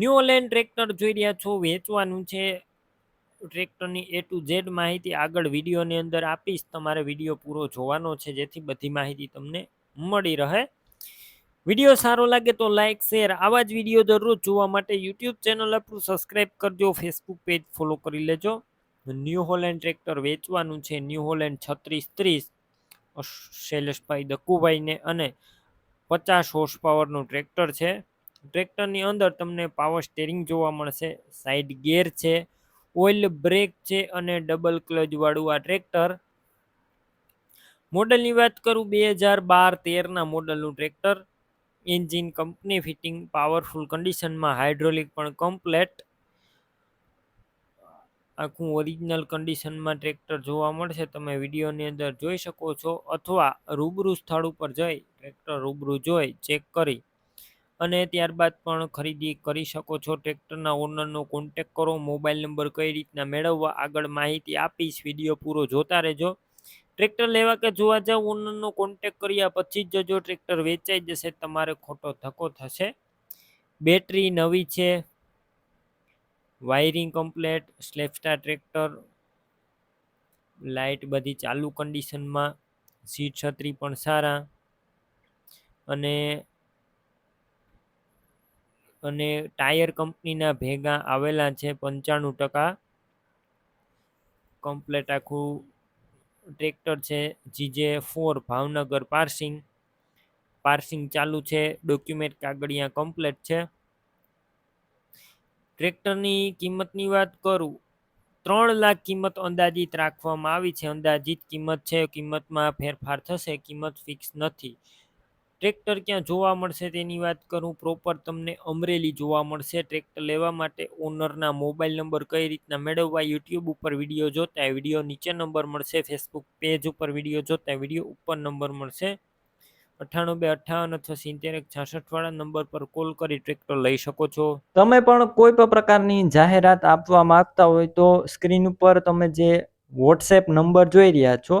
New Holland tractor જોઈ રહ્યા છો, વેચવાનું છે. ટ્રેક્ટરની એ ટુ ઝેડ માહિતી આગળ વિડીયોની અંદર આપીશ. તમારે વીડિયો પૂરો જોવાનો છે, જેથી બધી માહિતી તમને મળી રહે. વીડિયો સારો લાગે તો લાઇક શેર, આવા જ વીડિયો દરરોજ જોવા માટે યુટ્યુબ ચેનલ આપણું સબસ્ક્રાઈબ કરજો, ફેસબુક પેજ ફોલો કરી લેજો. ન્યૂ હોલેન્ડ ટ્રેક્ટર વેચવાનું છે ન્યૂ હોલેન્ડ છત્રીસ ત્રીસ શૈલેષભાઈ દક્કુભાઈને અને પચાસ હોર્સ પાવરનું ટ્રેક્ટર છે. ટ્રેક્ટરની અંદર તમને પાવર સ્ટેરિંગ જોવા મળશે. સાઈડ ગેર છે ઓઇલ બ્રેક છે અને ડબલ ક્લચવાળું આ ટ્રેક્ટર. મોડલની વાત કરું બે હજાર બાર તેરના મોડલનું tractor. Engine company fitting powerful કન્ડિશનમાં હાઇડ્રોલિક પણ કમ્પ્લેટ આખું ઓરિજિનલ કન્ડિશનમાં ટ્રેક્ટર જોવા મળશે, તમે વિડીયોની અંદર જોઈ શકો છો. અથવા રૂબરૂ સ્થળ ઉપર જઈ ટ્રેક્ટર રૂબરૂ જોઈ ચેક કરી. અને ત્યારબાદ પણ ખરીદી કરી શકો છો. ટ્રેક્ટરના ઓનરનો કોન્ટેક કરો. મોબાઈલ નંબર કઈ રીતના મેળવવા આગળ માહિતી આપીશ. વીડિયો પૂરો જોતા રહેજો. ટ્રેક્ટર લેવા કે જોવા જાવ, ઓનરનો કોન્ટેક કર્યા પછી જ જો ટ્રેક્ટર વેચાઈ જશે, તમારે ખોટો ધક્કો થશે. બેટરી નવી છે. વાયરિંગ કમ્પ્લેટ સ્લેપસ્ટાર ટ્રેક્ટર લાઇટ બધી ચાલુ કન્ડિશનમાં સીટ છત્રી પણ સારા. અને અને ટાયર કંપનીના ભેગા આવેલા છે પંચાણું ટકા. કમ્પ્લેટ આખું ટ્રેક્ટર છે, GJ four Bhavnagar passing. Passing ચાલુ છે, ડોક્યુમેન્ટ કાગળિયા કમ્પ્લેટ છે. ટ્રેક્ટરની કિંમતની વાત કરું, ત્રણ લાખ કિંમત અંદાજિત રાખવામાં આવી છે. અંદાજિત કિંમત છે, કિંમતમાં ફેરફાર થશે, કિંમત ફિક્સ નથી. ટ્રેક્ટર ક્યાં જોવા મળશે તેની વાત કરું? પ્રોપર તમને અમરેલી જોવા મળશે ટ્રેક્ટર લેવા માટે. ઓનરના મોબાઈલ નંબર કઈ રીતના મેળવવા? યુટ્યુબ ઉપર વીડિયો જોતા વીડિયો નીચે નંબર મળશે. ફેસબુક પેજ ઉપર વીડિયો જોતા વીડિયો ઉપર નંબર મળશે. અઠ્ઠાણું બે અઠ્ઠાવન અથવા સિત્તેર એક છાસઠ વાળા નંબર પર કોલ કરી ટ્રેક્ટર લઈ શકો છો. તમે પણ કોઈ પણ પ્રકારની જાહેરાત આપવા માંગતા હોય તો સ્ક્રીન ઉપર તમે જે વોટ્સએપ નંબર જોઈ રહ્યા છો